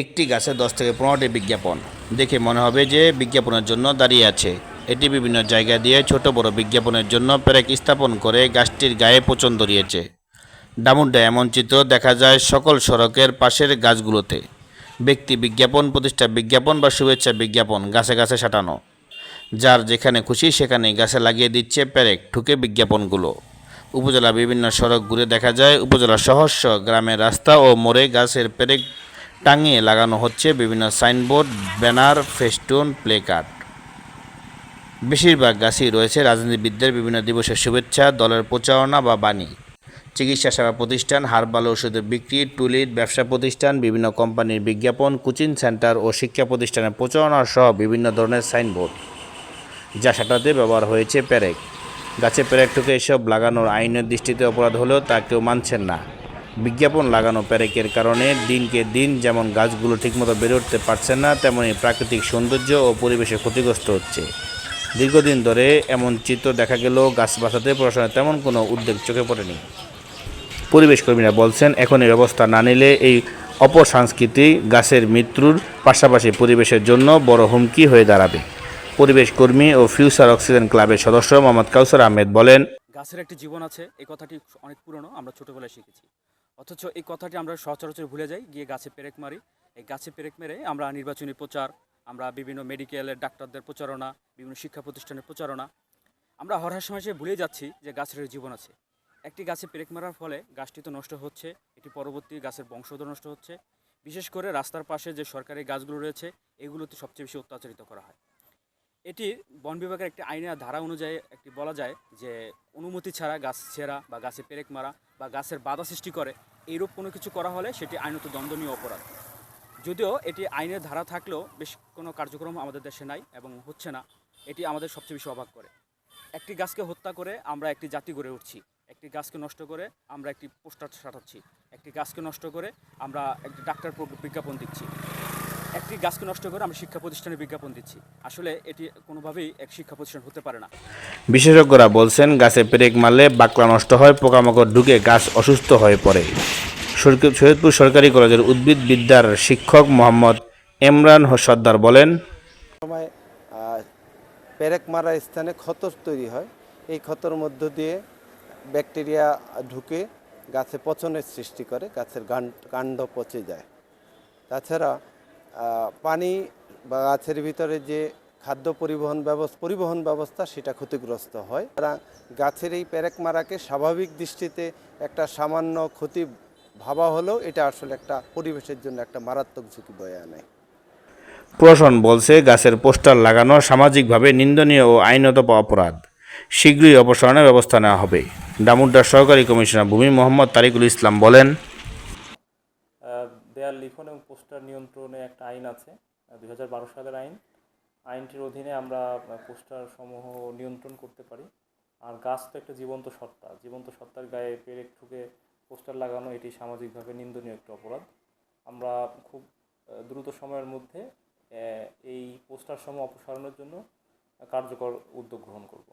একটি গাছে দশ থেকে পনেরোটি বিজ্ঞাপন। দেখে মনে হবে যে বিজ্ঞাপনের জন্য দাঁড়িয়ে আছে। এটি বিভিন্ন জায়গা দিয়ে ছোট বড় বিজ্ঞাপনের জন্য প্যারেক স্থাপন করে গাছটির গায়ে পচন ধরিয়েছে। ডামুড্ডা এমন চিত্র দেখা যায় সকল সড়কের পাশের গাছগুলোতে। ব্যক্তি বিজ্ঞাপন, প্রতিষ্ঠা বিজ্ঞাপন বা শুভেচ্ছা বিজ্ঞাপন গাছে গাছে সাঁটানো। যার যেখানে খুশি সেখানে গাছে লাগিয়ে দিচ্ছে প্যারেক ঠুকে বিজ্ঞাপনগুলো। উপজেলা বিভিন্ন সড়ক ঘুরে দেখা যায় উপজেলা সহস্র গ্রামের রাস্তা ও মোড়ে গাছের প্যারেক টাঙিয়ে লাগানো হচ্ছে বিভিন্ন signboard, banner, festoon, placard. বেশিরভাগ গাছই রয়েছে রাজনীতিবিদদের বিভিন্ন দিবসের শুভেচ্ছা, দলের প্রচারণা বা বাণী। চিকিৎসা সেবা প্রতিষ্ঠান হারবাল ওষুধের বিক্রি টুলিট ব্যবসা প্রতিষ্ঠান, বিভিন্ন কোম্পানির বিজ্ঞাপন, কোচিং সেন্টার ও শিক্ষা প্রতিষ্ঠানের প্রচারণা সহ বিভিন্ন ধরনের সাইনবোর্ড। যা সেটাতে ব্যবহার হয়েছে প্যারেক গাছে প্যারেক ঠুকে এসব লাগানোর আইনের দৃষ্টিতে অপরাধ হলেও তা কেউ মানছেন না। বিজ্ঞাপন লাগানো প্যারেকের কারণে দিনকে দিন যেমন গাছগুলো ঠিকমতো বেড়ে উঠতে পারছে না, তেমনি প্রাকৃতিক সৌন্দর্য ও পরিবেশে ক্ষতিগ্রস্ত হচ্ছে। দীর্ঘদিন ধরে এমন চিত্র দেখা গেলেও গাছ বাঁচাতে প্রশাসনের তেমন কোনো উদ্বেগ চোখে পড়েনি। পরিবেশ কর্মীরা বলছেন এখন এই ব্যবস্থা না নিলে এই অপসংস্কৃতি গাছের মৃত্যুর পাশাপাশি পরিবেশের জন্য বড় হুমকি হয়ে দাঁড়াবে। পরিবেশ কর্মী ও ফিউচার অক্সিজেন ক্লাবের সদস্য মোহাম্মদ কাউসার আহমেদ বলেন, গাছের একটি জীবন আছে, এই কথাটি অনেক পুরনো, আমরা ছোটোবেলায় শিখেছি। অথচ এই কথাটি আমরা সচরাচর ভুলে যাই, গিয়ে গাছে পেরেক মারি। এই গাছে পেরেক মেরে আমরা নির্বাচনী প্রচার, আমরা বিভিন্ন মেডিকেলের ডাক্তারদের প্রচারণা, বিভিন্ন শিক্ষা প্রতিষ্ঠানের প্রচারণা। আমরা হরহার সময় সে ভুলে যাচ্ছি যে গাছের জীবন আছে। একটি গাছে পেরেক মারার ফলে গাছটি তো নষ্ট হচ্ছে, এটি পরবর্তী গাছের বংশধর নষ্ট হচ্ছে। বিশেষ করে রাস্তার পাশে যে সরকারি গাছগুলো রয়েছে, এগুলোতে সবচেয়ে বেশি অত্যাচারিত করা হয়। এটি বন বিভাগের একটি আইনের ধারা অনুযায়ী একটি বলা যায় যে অনুমতি ছাড়া গাছ ছেঁড়া বা গাছে পেরেক মারা বা গাছের বাধা সৃষ্টি করে, এইরূপ কোনো কিছু করা হলে সেটি আইনত দণ্ডনীয় অপরাধ। যদিও এটি আইনের ধারা থাকলেও বেশ কোনো কার্যক্রম আমাদের দেশে নাই এবং হচ্ছে না, এটি আমাদের সবচেয়ে বেশি অবাক করে। একটি গাছকে হত্যা করে আমরা একটি জাতি গড়ে উঠছি, একটি গাছকে নষ্ট করে আমরা একটি পোস্টার সাটাচ্ছি একটি গাছকে নষ্ট করে আমরা একটি ডাক্তার বিজ্ঞাপন দিচ্ছি। একটি গাছকে নষ্ট করে আমরা শিক্ষা প্রতিষ্ঠানে বিজ্ঞাপন দিচ্ছি। আসলে এটি কোনোভাবেই এক শিক্ষা প্রতিষ্ঠান হতে পারে না। বিশেষজ্ঞরা বলছেন গাছে পেরেক মারলে বাকলা নষ্ট হয় পোকামাকড় ঢুকে গাছ অসুস্থ হয়ে পড়ে। সৈয়দপুর সরকারি কলেজের উদ্ভিদ বিদ্যার শিক্ষক মোহাম্মদ এমরান সর্দার বলেন সময় পেরেক মারা স্থানে ক্ষত তৈরি হয়। এই ক্ষতর মধ্য দিয়ে ব্যাকটেরিয়া ঢুকে গাছে পচনের সৃষ্টি করে গাছের গান- কাণ্ড পচে যায়। তাছাড়া পানি বা গাছের ভিতরে যে খাদ্য পরিবহন ব্যবস্থা পরিবহন ব্যবস্থা সেটা ক্ষতিগ্রস্ত হয়। সুতরাং গাছের এই প্যারেক মারাকে স্বাভাবিক দৃষ্টিতে একটা সামান্য ক্ষতি ভাবা হলেও এটা আসলে একটা পরিবেশের জন্য একটা মারাত্মক ঝুঁকি বয়ে আনে। প্রশাসন বলছে গাছের পোস্টার লাগানো সামাজিকভাবে নিন্দনীয় ও আইনত অপরাধ। শীঘ্রই অপসারণের ব্যবস্থা নেওয়া হবে। ডামুড্ডার সহকারী কমিশনার ভূমি মোহাম্মদ তারিকুল ইসলাম বলেন দেয়াল লিখন এবং পোস্টার নিয়ন্ত্রণে একটা আইন আছে দুই হাজার বারো সালের আইন। আইনটির অধীনে আমরা পোস্টার সমূহ নিয়ন্ত্রণ করতে পারি। আর গাছ তো একটা জীবন্ত সত্তা। জীবন্ত সত্তার গায়ে পেরেক ঠুকে পোস্টার লাগানো এটি সামাজিকভাবে নিন্দনীয় একটি অপরাধ। আমরা খুব দ্রুত সময়ের মধ্যে এই পোস্টার সমূহ অপসারণের জন্য কার্যকর উদ্যোগ গ্রহণ করব।